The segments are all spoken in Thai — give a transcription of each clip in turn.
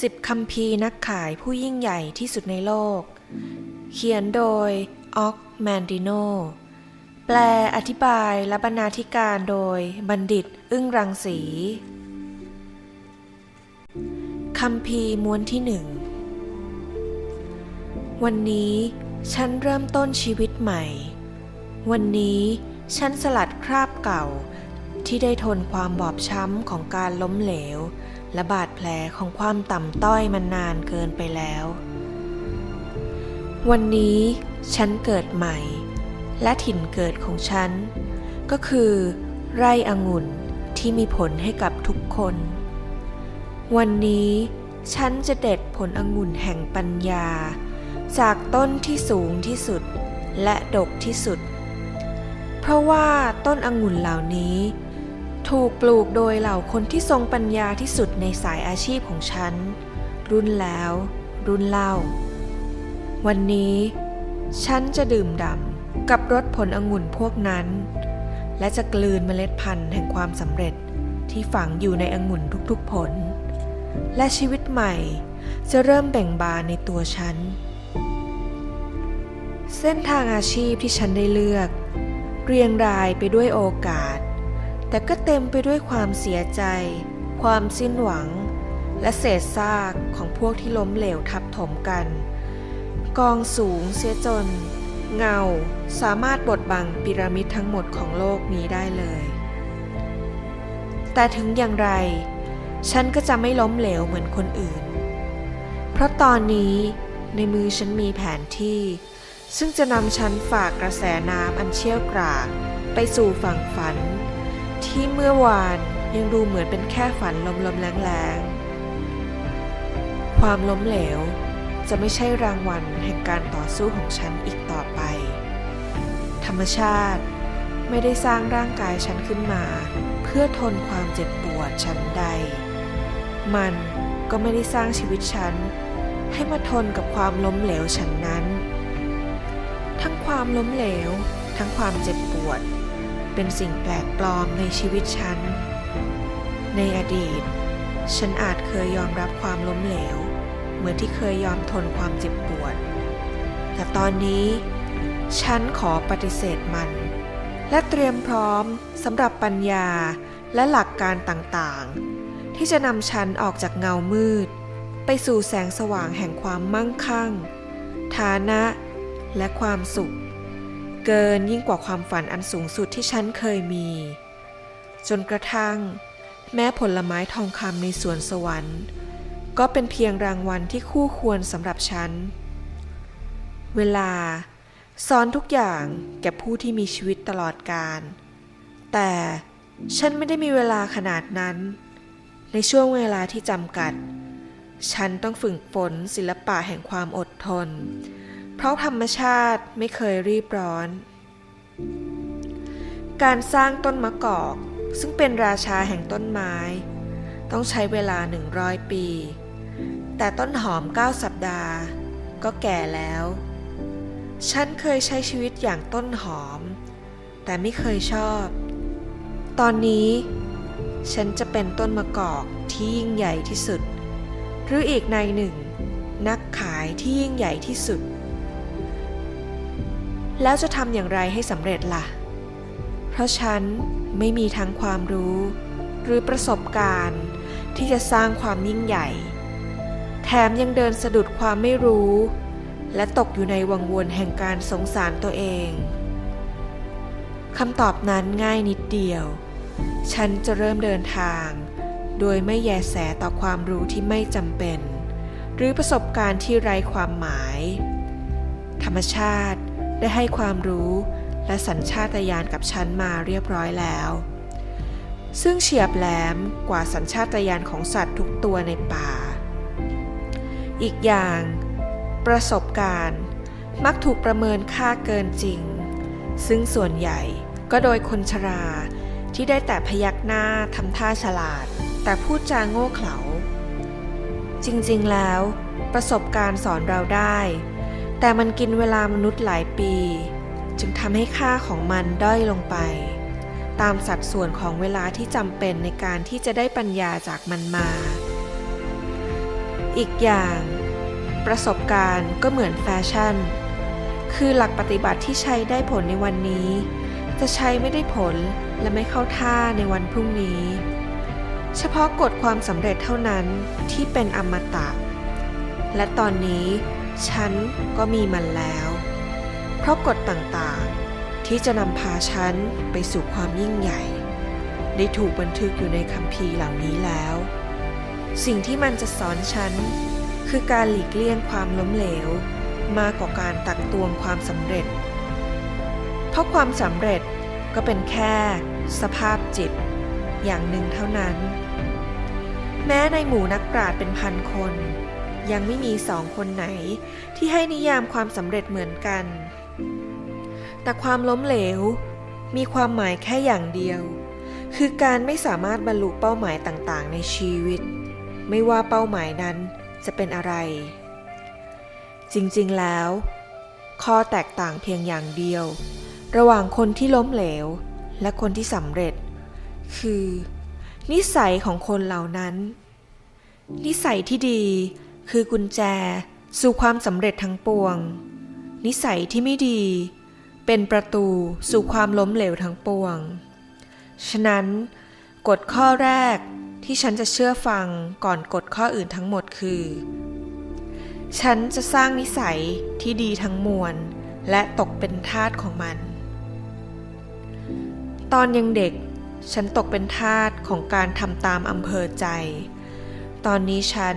สิบคำพีร์นักขายผู้ยิ่งใหญ่ที่สุดในโลก เขียนโดยออกแมนดิโน แปลอธิบายและบรรณาธิการโดยบัณฑิตอึ้งรังสีคำพีร์ม้วนที่หนึ่ง วันนี้ฉันเริ่มต้นชีวิตใหม่ วันนี้ฉันสลัดคราบเก่าที่ได้ทนความบอบช้ำของการล้มเหลว และบาดแผลของความต่ำต้อยมันนานเกินไปแล้ว วันนี้ฉันเกิดใหม่ และถิ่นเกิดของฉัน ก็คือ ไร่องุ่นที่มีผลให้กับทุกคน วันนี้ฉันจะเด็ดผลองุ่นแห่งปัญญา จากต้นที่สูงที่สุดและดกที่สุด เพราะว่าต้นองุ่นเหล่านี้ ถูกปลูกโดยเหล่าคนที่ทรงปัญญาที่สุดในสายอาชีพของฉัน รุ่นแล้ว รุ่นเล่า วันนี้ ฉันจะดื่มด่ำกับรสผลองุ่นพวกนั้น และจะกลืนเมล็ดพันธุ์แห่งความสำเร็จที่ฝังอยู่ในองุ่นทุกๆผล และชีวิตใหม่จะเริ่มแบ่งบานในตัวฉัน เส้นทางอาชีพที่ฉันได้เลือก เรียงรายไปด้วยโอกาส แต่ก็เต็มไปด้วยความเสียใจ ความสิ้นหวัง และเศษซากของพวกที่ล้มเหลวทับถมกัน กองสูงเสียจน เงาสามารถบดบังพีระมิดทั้งหมดของโลกนี้ได้เลย แต่ถึงอย่างไร ฉันก็จะไม่ล้มเหลวเหมือนคนอื่น เพราะตอนนี้ในมือฉันมีแผนที่ ซึ่งจะนำฉันฝากกระแสน้ำอันเชี่ยวกรากไปสู่ฝั่งฝัน ที่เมื่อวานยังดูเหมือนเป็นแค่ฝันลมๆแรงๆ ความล้มเหลวจะไม่ใช่รางวัลแห่งการต่อสู้ของฉันอีกต่อไป ธรรมชาติไม่ได้สร้างร่างกายฉันขึ้นมา เพื่อทนความเจ็บปวดฉันใด มันก็ไม่ได้สร้างชีวิตฉัน ให้มาทนกับความล้มเหลวฉันนั้น ทั้งความล้มเหลว ทั้งความเจ็บปวด เป็นสิ่งแปลกปลอมในชีวิตฉัน ในอดีต ฉันอาจเคยยอมรับความล้มเหลว เหมือนที่เคยยอมทนความเจ็บปวด แต่ตอนนี้ ฉันขอปฏิเสธมัน และเตรียมพร้อมสำหรับปัญญาและหลักการต่างๆ ที่จะนำฉันออกจากเงามืด ไปสู่แสงสว่างแห่งความมั่งคั่ง ฐานะและความสุข เกินยิ่งกว่าความฝันอันสูงสุดที่ฉันเคยมี จนกระทั่ง แม้ผลไม้ทองคำในสวนสวรรค์ ก็เป็นเพียงรางวัลที่คู่ควรสำหรับฉัน เวลาสอนทุกอย่างแก่ผู้ที่มีชีวิตตลอดกาลแต่ฉันไม่ได้มีเวลาขนาดนั้น ในช่วงเวลาที่จำกัด ฉันต้องฝึกฝนศิลปะแห่งความอดทน เพราะธรรมชาติไม่เคยรีบร้อน การสร้างต้นมะกอก ซึ่งเป็นราชาแห่งต้นไม้ ต้องใช้เวลา 100 ปี แต่ต้นหอม 9 สัปดาห์ ก็แก่แล้ว ฉันเคยใช้ชีวิตอย่างต้นหอม แต่ไม่เคยชอบ ตอนนี้ฉันจะเป็นต้นมะกอกที่ยิ่งใหญ่ที่สุด หรืออีกในหนึ่ง นักขายที่ยิ่งใหญ่ที่สุด แล้วจะทำอย่างไรให้สำเร็จล่ะ เพราะฉันไม่มีทั้งความรู้ หรือประสบการณ์ ที่จะสร้างความยิ่งใหญ่ แถมยังเดินสะดุดความไม่รู้ และตกอยู่ในวังวนแห่งการสงสารตัวเองคำตอบนั้นง่ายนิดเดียว ฉันจะเริ่มเดินทาง โดยไม่แยแสต่อความรู้ที่ไม่จำเป็น หรือประสบการณ์ที่ไร้ความหมาย ธรรมชาติ ได้ให้ความรู้และสัญชาตญาณกับฉันมาเรียบร้อยแล้ว ซึ่งเฉียบแหลมกว่าสัญชาตญาณของสัตว์ทุกตัวในป่า อีกอย่าง ประสบการณ์ มักถูกประเมินค่าเกินจริง ซึ่งส่วนใหญ่ก็โดยคนชราที่ได้แต่พยักหน้าทำท่าฉลาด แต่พูดจาโง่เขลาจริงๆแล้ว ประสบการณ์สอนเราได้ แต่มันกินเวลามนุษย์หลายปี จึงทำให้ค่าของมันด้อยลงไป ตามสัดส่วนของเวลาที่จำเป็นในการที่จะได้ปัญญาจากมันมา อีกอย่าง ประสบการณ์ก็เหมือนแฟชั่น คือหลักปฏิบัติที่ใช้ได้ผลในวันนี้ จะใช้ไม่ได้ผลและไม่เข้าท่าในวันพรุ่งนี้ เฉพาะกฎความสำเร็จเท่านั้นที่เป็นอมตะ และตอนนี้ ฉันก็มีมันแล้ว เพราะกฎต่างๆ ที่จะนำพาฉันไปสู่ความยิ่งใหญ่ ได้ถูกบันทึกอยู่ในคัมภีร์เหล่านี้แล้ว สิ่งที่มันจะสอนฉัน คือการหลีกเลี่ยงความล้มเหลว มากกว่าการตักตวงความสำเร็จ เพราะความสำเร็จก็เป็นแค่สภาพจิต อย่างหนึ่งเท่านั้น แม้ในหมู่นักปราชญ์เป็นพันคน ยังไม่มีสองคนไหน ที่ให้นิยามความสำเร็จเหมือนกัน แต่ความล้มเหลว มีความหมายแค่อย่างเดียว คือการไม่สามารถบรรลุเป้าหมายต่างๆ ในชีวิต ไม่ว่าเป้าหมายนั้นจะเป็นอะไร จริงๆแล้ว ข้อแตกต่างเพียงอย่างเดียว ระหว่างคนที่ล้มเหลว และคนที่สำเร็จ คือ นิสัยของคนเหล่านั้น นิสัยที่ดี คือกุญแจสู่ความสำเร็จทั้งปวง นิสัยที่ไม่ดี เป็นประตูสู่ความล้มเหลวทั้งปวง ฉะนั้น กฎข้อแรกที่ฉันจะเชื่อฟังก่อนกฎข้ออื่นทั้งหมดคือ ฉันจะสร้างนิสัยที่ดีทั้งมวล และตกเป็นทาสของมัน ตอนยังเด็กฉันตกเป็นทาสของการทำตามอำเภอใจ ตอนนี้ฉัน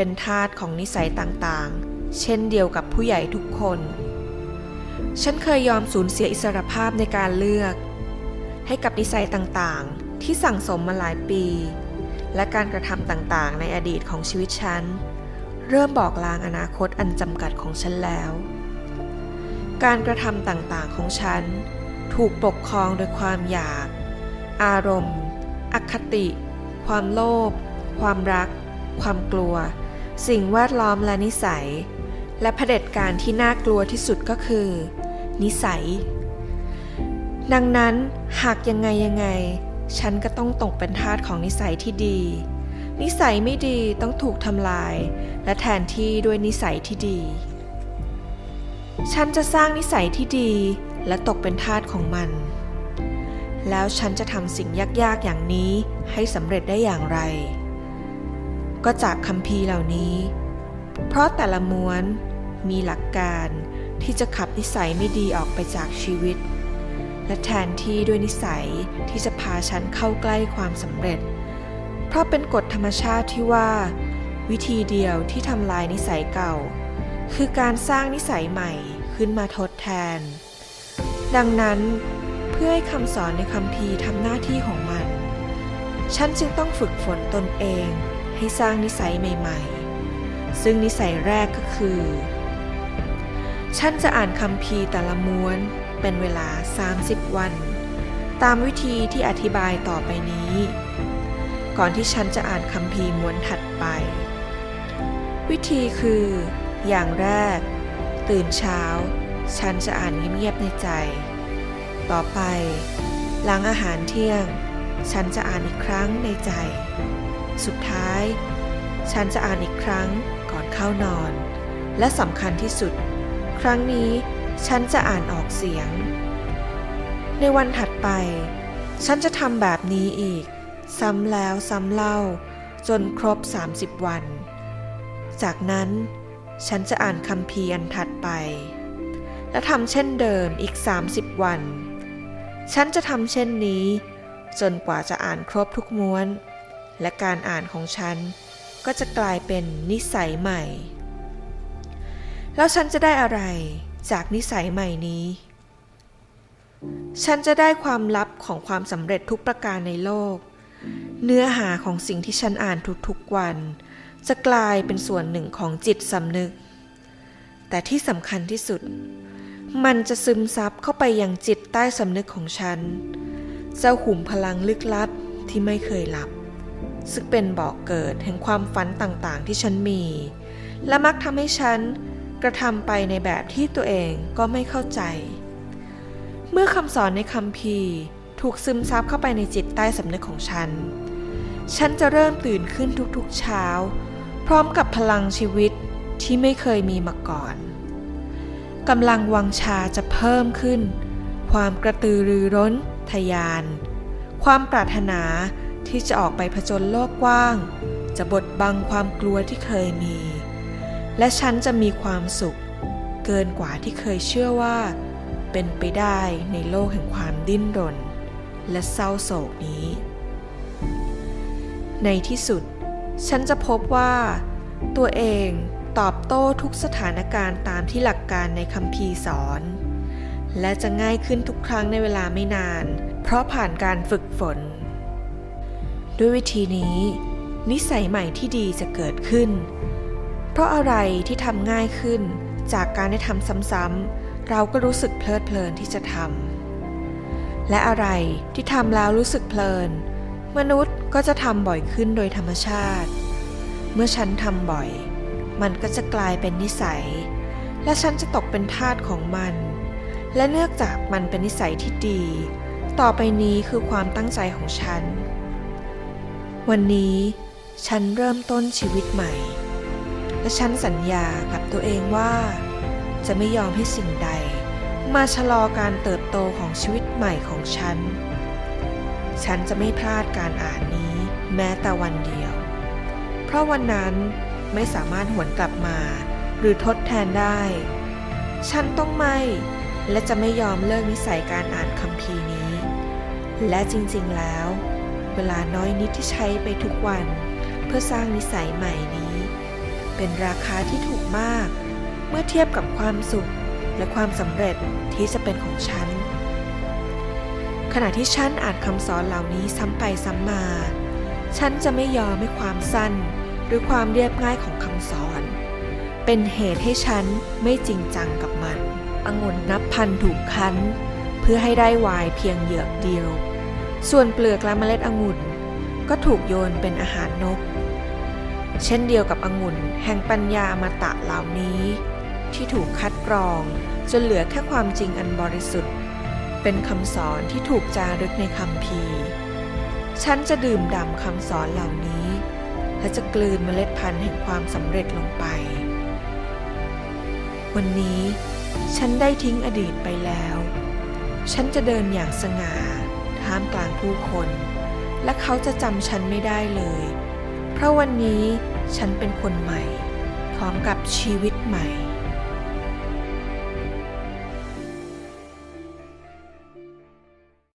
เป็นทาสของนิสัยต่างๆ เช่นเดียวกับผู้ใหญ่ทุกคน ฉันเคยยอมสูญเสียอิสรภาพในการเลือก ให้กับนิสัยต่างๆ ที่สั่งสมมาหลายปี และการกระทำต่างๆ ในอดีตของชีวิตฉัน เริ่มบอกลางอนาคตอันจำกัดของฉันแล้ว การกระทำต่างๆ ของฉัน ถูกปกครองโดยความอยาก อารมณ์ อคติ ความโลภความรัก ความกลัว สิ่งแวดล้อมและนิสัย และเผด็จการที่น่ากลัวที่สุดก็คือ นิสัย ดังนั้นหากยังไงยังไง ฉันก็ต้องตกเป็นทาสของนิสัยที่ดี นิสัยไม่ดีต้องถูกทำลาย และแทนที่ด้วยนิสัยที่ดี ฉันจะสร้างนิสัยที่ดีและตกเป็นทาสของมัน แล้วฉันจะทำสิ่งยากๆอย่างนี้ให้สำเร็จได้อย่างไร ก็จากคำพีร์เหล่านี้ เพราะแต่ละม้วนมีหลักการที่จะขับนิสัยไม่ดีออกไปจากชีวิต และแทนที่ด้วยนิสัยที่จะพาฉันเข้าใกล้ความสำเร็จ เพราะเป็นกฎธรรมชาติที่ว่า วิธีเดียวที่ทำลายนิสัยเก่า คือการสร้างนิสัยใหม่ขึ้นมาทดแทน ดังนั้นเพื่อให้คำสอนในคำพีทำหน้าที่ของมัน ฉันจึงต้องฝึกฝนตนเอง ให้สร้างนิสัยใหม่ ๆ ซึ่งนิสัยแรกก็คือ ฉันจะอ่านคำพีร์แต่ละม้วนเป็นเวลา 30 วัน ตามวิธีที่อธิบายต่อไปนี้ ก่อนที่ฉันจะอ่านคำพีร์ม้วนถัดไป วิธีคือ อย่างแรก ตื่นเช้า ฉันจะอ่านเงียบๆในใจ ต่อไป หลังอาหารเที่ยง ฉันจะอ่านอีกครั้งในใจ สุดท้าย ฉันจะอ่านอีกครั้งก่อนเข้านอน และสำคัญที่สุด ครั้งนี้ฉันจะอ่านออกเสียง ในวันถัดไป ฉันจะทำแบบนี้อีก ซ้ำแล้วซ้ำเล่า จนครบ 30 วัน จากนั้นฉันจะอ่านคำพีร์อันถัดไป และทำเช่นเดิมอีก 30 วัน ฉันจะทำเช่นนี้ จนกว่าจะอ่านครบทุกม้วน และการอ่านของฉัน ก็จะกลายเป็นนิสัยใหม่ แล้วฉันจะได้อะไรจากนิสัยใหม่นี้ ฉันจะได้ความลับของความสำเร็จทุกประการในโลก เนื้อหาของสิ่งที่ฉันอ่านทุกๆวัน จะกลายเป็นส่วนหนึ่งของจิตสำนึก แต่ที่สำคัญที่สุด มันจะซึมซับเข้าไปยังจิตใต้สำนึกของฉัน เจ้าขุมพลังลึกลับที่ไม่เคยหลับ ซึ่งเป็นบอกเกิดแห่งความฝันต่างๆ ที่ฉันมี และมักทำให้ฉันกระทำไปในแบบที่ตัวเองก็ไม่เข้าใจ เมื่อคำสอนในคำพีถูกซึมซับเข้าไปในจิตใต้สำนึกของฉัน ฉันจะเริ่มตื่นขึ้นทุกๆเช้าพพร้อมกับพลังชีวิตที่ไม่เคยมีมาก่อนกำลังวังชาจะเพิ่มขึ้น ความกระตือรือร้น ทยาน ความปรารถนา ที่จะออกไปผจญโลกกว้าง จะบดบังความกลัวที่เคยมี และฉันจะมีความสุข เกินกว่าที่เคยเชื่อว่า เป็นไปได้ในโลกแห่งความดิ้นรน และเศร้าโศกนี้ ในที่สุด ฉันจะพบว่า ตัวเองตอบโต้ทุกสถานการณ์ตามที่หลักการในคัมภีร์สอน และจะง่ายขึ้นทุกครั้งในเวลาไม่นาน เพราะผ่านการฝึกฝน ด้วยวิธีนี้ นิสัยใหม่ที่ดีจะเกิดขึ้น เพราะอะไรที่ทำง่ายขึ้นจากการได้ทำซ้ำๆเราก็รู้สึกเพลิดเพลินที่จะทำและอะไรที่ทำแล้วรู้สึกเพลิน มนุษย์ก็จะทำบ่อยขึ้นโดยธรรมชาติ เมื่อฉันทำบ่อย มันก็จะกลายเป็นนิสัย และฉันจะตกเป็นทาสของมัน และเนื่องจากมันเป็นนิสัยที่ดี ต่อไปนี้คือความตั้งใจของฉัน วันนี้ฉันเริ่มต้นชีวิตใหม่ และฉันสัญญากับตัวเองว่า จะไม่ยอมให้สิ่งใด มาชะลอการเติบโตของชีวิตใหม่ของฉัน ฉันจะไม่พลาดการอ่านนี้แม้แต่วันเดียว เพราะวันนั้นไม่สามารถหวนกลับมา หรือทดแทนได้ ฉันต้องไม่ และจะไม่ยอมเลิกนิสัยการอ่านคัมภีร์นี้ และจริงๆแล้ว เวลาน้อยนิดที่ใช้ไปทุกวัน เพื่อสร้างนิสัยใหม่นี้ เป็นราคาที่ถูกมาก เมื่อเทียบกับความสุขและความสำเร็จที่จะเป็นของฉัน ขณะที่ฉันอ่านคำสอนเหล่านี้ซ้ำไปซ้ำมา ฉันจะไม่ยอมให้ความสั้น หรือความเรียบง่ายของคำสอน เป็นเหตุให้ฉันไม่จริงจังกับมันองุ่นนับพันถูกคั้น เพื่อให้ได้ไวายเพียงเหยือกเดียว ส่วนเปลือกและเมล็ดองุ่น ก็ถูกโยนเป็นอาหารนก เช่นเดียวกับองุ่นแห่งปัญญามาตะเหล่านี้ ที่ถูกคัดกรองจนเหลือแค่ความจริงอันบริสุทธิ์ เป็นคำสอนที่ถูกจารึกในคำพีฉันจะดื่มด่ำคำสอนเหล่านี้ และจะกลืนเมล็ดพันธุ์แห่งความสำเร็จลงไป วันนี้ฉันได้ทิ้งอดีตไปแล้ว ฉันจะเดินอย่างสง่า ท่ามกลางผู้คน และเขาจะจำฉันไม่ได้เลย เพราะวันนี้ฉันเป็นคนใหม่ พร้อมกับชีวิตใหม่